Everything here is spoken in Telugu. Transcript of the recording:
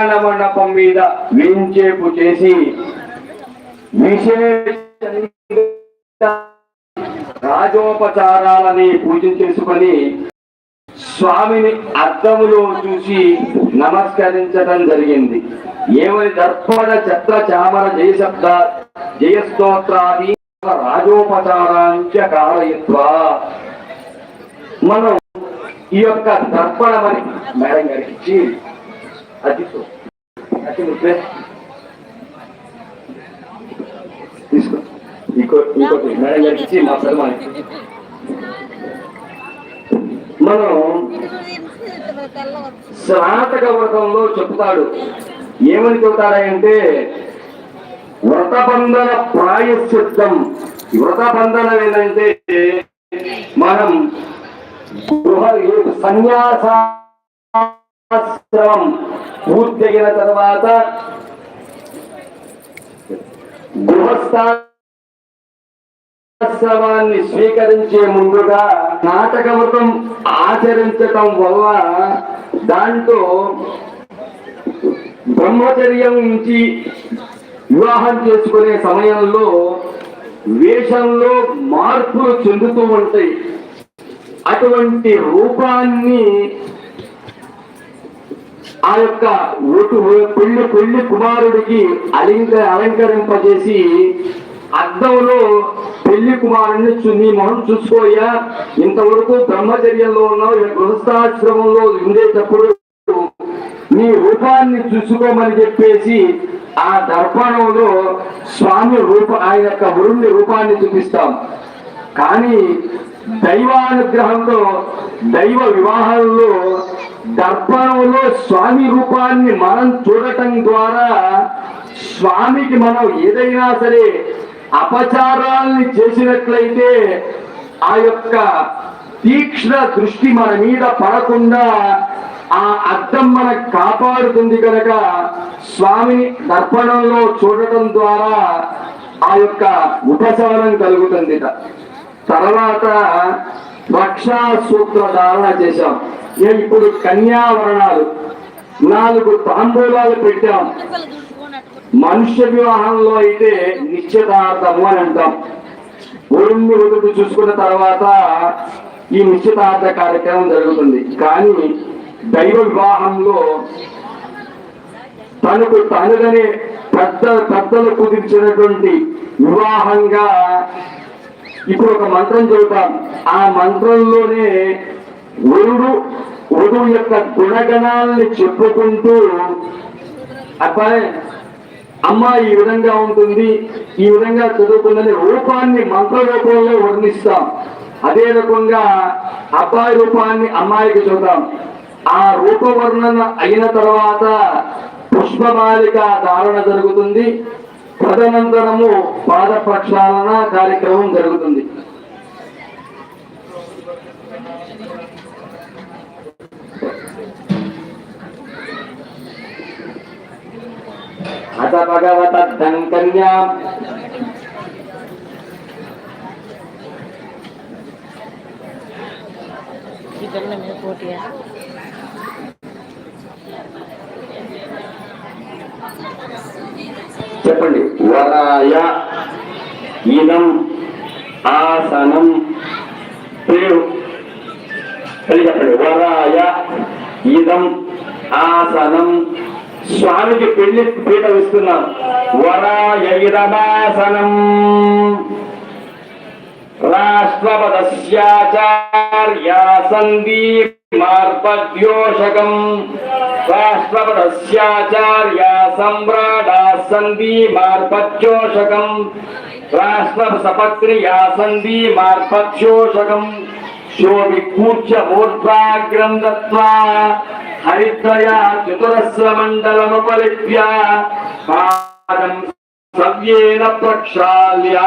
కళ్యాణ మండపం మీద వించేపు చేసి రాజోపచారాలని పూజ చేసుకొని స్వామిని అర్థములో చూసి నమస్కరించడం జరిగింది. ఏమని దర్పణ చత్ర చామర జయశబ్ద జయస్తోత్రాది రాజోపచారాంచ కారయత్వా. మనం ఈ యొక్క దర్పణమని మేడం గారికి ఇచ్చి అది అతి ముద్రే తీసుకో. ఇంకో ఇంకోటి మేడం గారికి ఇచ్చి మా మనం స్నాతక వ్రతంలో చెప్తాడు ఏమని చెబుతాడంటే వ్రతబంధన ప్రాయశ్చిత్తం. వ్రతబంధనం ఏంటంటే మనం గృహ సంవత్సరం పూర్తయిన తర్వాత గృహస్థాశ్రమాన్ని స్వీకరించే ముందుగా నాటకమృతం ఆచరించటం వల్ల దాంట్లో బ్రహ్మచర్యం నుంచి వివాహం చేసుకునే సమయంలో వేషంలో మార్పులు చెందుతూ ఉంటాయి. అటువంటి రూపాన్ని ఆ యొక్క ఒటు పెళ్ళి పెళ్ళి కుమారుడికి అలింక అలంకరింపజేసి అద్దంలో పెళ్ళి కుమారుడిని చూ- నీ మొహం చూసుకోయా ఇంతవరకు బ్రహ్మచర్యంలో ఉన్నావు గృహస్థాశ్రమంలో ఉండేటప్పుడు నీ రూపాన్ని చూసుకోమని చెప్పేసి ఆ దర్పణంలో స్వామి రూప ఆయన యొక్క వరుణ్ణి రూపాన్ని చూపిస్తాం. కానీ దైవానుగ్రహంలో దైవ వివాహాల్లో దర్పణంలో స్వామి రూపాన్ని మనం చూడటం ద్వారా స్వామికి మనం ఏదైనా సరే అపచారాల్ని చేసినట్లయితే ఆ యొక్క తీక్ష్ణ దృష్టి మన మీద పడకుండా ఆ అర్థం మనకు కాపాడుతుంది కనుక స్వామిని దర్పణంలో చూడటం ద్వారా ఆ యొక్క ఉపశమనం కలుగుతుంది తర్వాత రక్షా సూత్ర ధారణ చేశాం ఇప్పుడు కన్యావరణాలు నాలుగు తాంబూలాలు పెట్టాం. మనుష్య వివాహంలో అయితే నిశ్చితార్థము అని అంటాం. ఒడిని వదులు చూసుకున్న తర్వాత ఈ నిశ్చితార్థ కార్యక్రమం జరుగుతుంది. కానీ దైవ వివాహంలో తనకు తనదనే పెద్ద పెద్దలు కుదిర్చినటువంటి వివాహంగా ఇప్పుడు ఒక మంత్రం చెబుతాం. ఆ మంత్రంలోనే వరుడు వధువు యొక్క గుణగణాలని చెప్పుకుంటూ అబ్బాయి అమ్మ ఈ విధంగా ఉంటుంది ఈ విధంగా చదువుకుందని రూపాన్ని మంత్ర రూపంలో వర్ణిస్తాం. అదే రకంగా అబ్బాయి రూపాన్ని అమ్మాయికి చూద్దాం ఆ రూప వర్ణన అయిన తర్వాత పుష్పమాలిక ధారణ జరుగుతుంది. తదనంతరము పాద ప్రక్షాళన కార్యక్రమం జరుగుతుంది. అత భగవత దంకన్యా ఇదన్నీ పోటీయా చెప్పండి. వరాయ ఇదం ఆసనం పేరు. కలిసి చెప్పండి. వరాయ ఇదం ఆసనం. స్వామికి పెళ్ళి పీట ఇస్తున్నాం వరాయ ఇదమాసనం. రాష్ట్రపదస్యాచార్యా సందీప్ మార్పద్యోషకం. రాష్ట్రపదస్యాచార్యా సమ్రాడా సందీ మార్పద్యోషకం రాష్ట్ర సపత్రియా సందీ మార్పద్యోషకం శోభికూర్చ మూర్ధ్వాగ్రం దత్వా హరిద్రయా చతురస్రమండలముపలిప్య పాదం సవ్యేన ప్రక్షాళ్యా